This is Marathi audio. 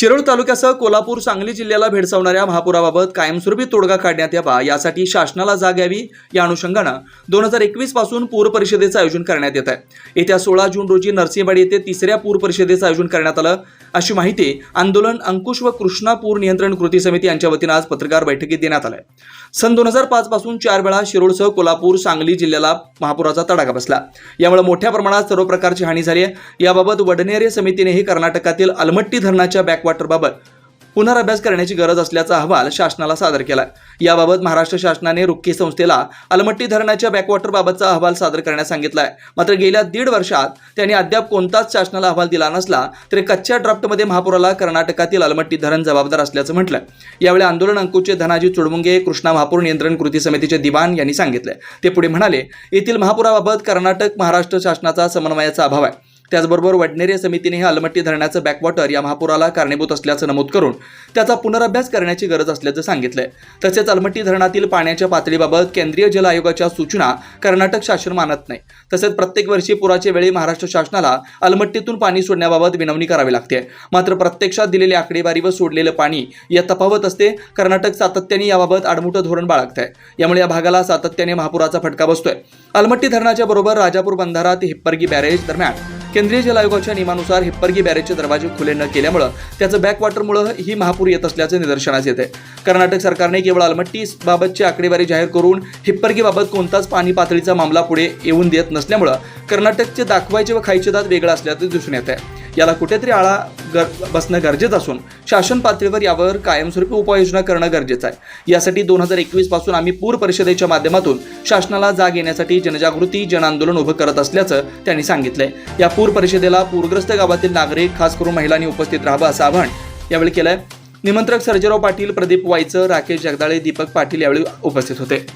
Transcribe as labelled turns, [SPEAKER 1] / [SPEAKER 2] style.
[SPEAKER 1] शिरोळ तालुक्यासह कोल्हापूर सांगली जिल्ह्याला भेडसावणाऱ्या महापुराबाबत कायमस्वरूपी तोडगा काढण्यात यावा यासाठी शासनाला जाग यावी या अनुषंगानं दोन हजार एकवीसपासून पूर परिषदेचं आयोजन करण्यात येत आहे येत्या सोळा जून रोजी नरसिंहवाडी येथे तिसऱ्या पूर परिषदेचं आयोजन करण्यात आलं. अशी माहिती आंदोलन अंकुश व कृष्णा पूर नियंत्रण कृती समिती यांच्या वतीनं आज पत्रकार बैठकीत देण्यात आलं सन दोन हजार पाच पासून चार वेळा शिरोळसह कोल्हापूर सांगली जिल्ह्याला महापुराचा तडाखा बसला. यामुळे मोठ्या प्रमाणात सर्व प्रकारची हानी झाली आहे. याबाबत वडनेरे समितीनेही कर्नाटकातील अलमट्टी धरणाच्या बॅकवॉटरबाबत पुनर्अभ्यास करण्याची गरज असल्याचा अहवाल शासनाला सादर केला याबाबत महाराष्ट्र शासनाने रुक्की संस्थेला अलमट्टी धरणाच्या बॅकवॉटरबाबतचा अहवाल सादर करण्यास सांगितला आहे मात्र गेल्या दीड वर्षात त्यांनी अद्याप कोणताच शासनाला अहवाल दिला नसला तरी कच्च्या ड्राफ्टमध्ये महापुराला कर्नाटकातील अलमट्टी धरण जबाबदार असल्याचं म्हटलं यावेळी आंदोलन अंकुचे धनाजी चुडमुंगे कृष्णा महापूर नियंत्रण कृती समितीचे दिवाण यांनी सांगितले ते पुढे म्हणाले येथील महापुराबाबत कर्नाटक महाराष्ट्र शासनाचा समन्वयाचा अभाव आहे. त्याचबरोबर वडनेरे समितीनेही अलमट्टी धरणाचं बॅकवॉटर या महापुराला कारणीभूत असल्याचं नमूद करून त्याचा पुनरअभ्यास करण्याची गरज असल्याचं सांगितलंय. तसेच अलमट्टी धरणातील पाण्याच्या पातळीबाबत केंद्रीय जल आयोगाच्या सूचना कर्नाटक शासन मानत नाही. तसेच प्रत्येक वर्षी पुराच्या वेळी महाराष्ट्र शासनाला अलमट्टीतून पाणी सोडण्याबाबत विनवणी करावी लागते. मात्र प्रत्यक्षात दिलेली आकडेवारी व सोडलेलं पाणी या तफावत असते कर्नाटक सातत्याने याबाबत आडमुठं धोरण बाळगत आहे यामुळे या भागाला सातत्याने महापुराचा फटका बसतोय. अलमट्टी धरणाच्या बरोबर राजापूर बंधारात हिप्परगी बॅरेज दरम्यान केंद्रीय जल आयोगाच्या नियमानुसार हिप्परगी बॅरेजचे दरवाजे खुले न केल्यामुळं त्याचं बॅकवॉटरमुळं ही महापूर येत असल्याचं निदर्शनास येते कर्नाटक सरकारने केवळ अलमट्टी बाबतची आकडेवारी जाहीर करून हिप्परगीबाबत कोणताच पाणी पातळीचा मामला पुढे येऊन देत नसल्यामुळं कर्नाटकचे दाखवायचे व खायचे दात वेगळं असल्याचं दिसून येत आहे याला कुठेतरी आळा गर बसणं गरजेचं असून शासन पातळीवर यावर कायमस्वरूपी उपाययोजना करणं गरजेचं आहे. यासाठी दोन हजार एकवीसपासून आम्ही पूर परिषदेच्या माध्यमातून शासनाला जाग येण्यासाठी जनजागृती जनआंदोलन उभं करत असल्याचं त्यांनी सांगितलंय. या पूर परिषदेला पूरग्रस्त गावातील नागरिक खास करून महिलांनी उपस्थित राहावं असं आवाहन यावेळी केलंय. निमंत्रक सर्जेराव पाटील प्रदीप वाईचं राकेश जगदाळे दीपक पाटील यावेळी उपस्थित होते.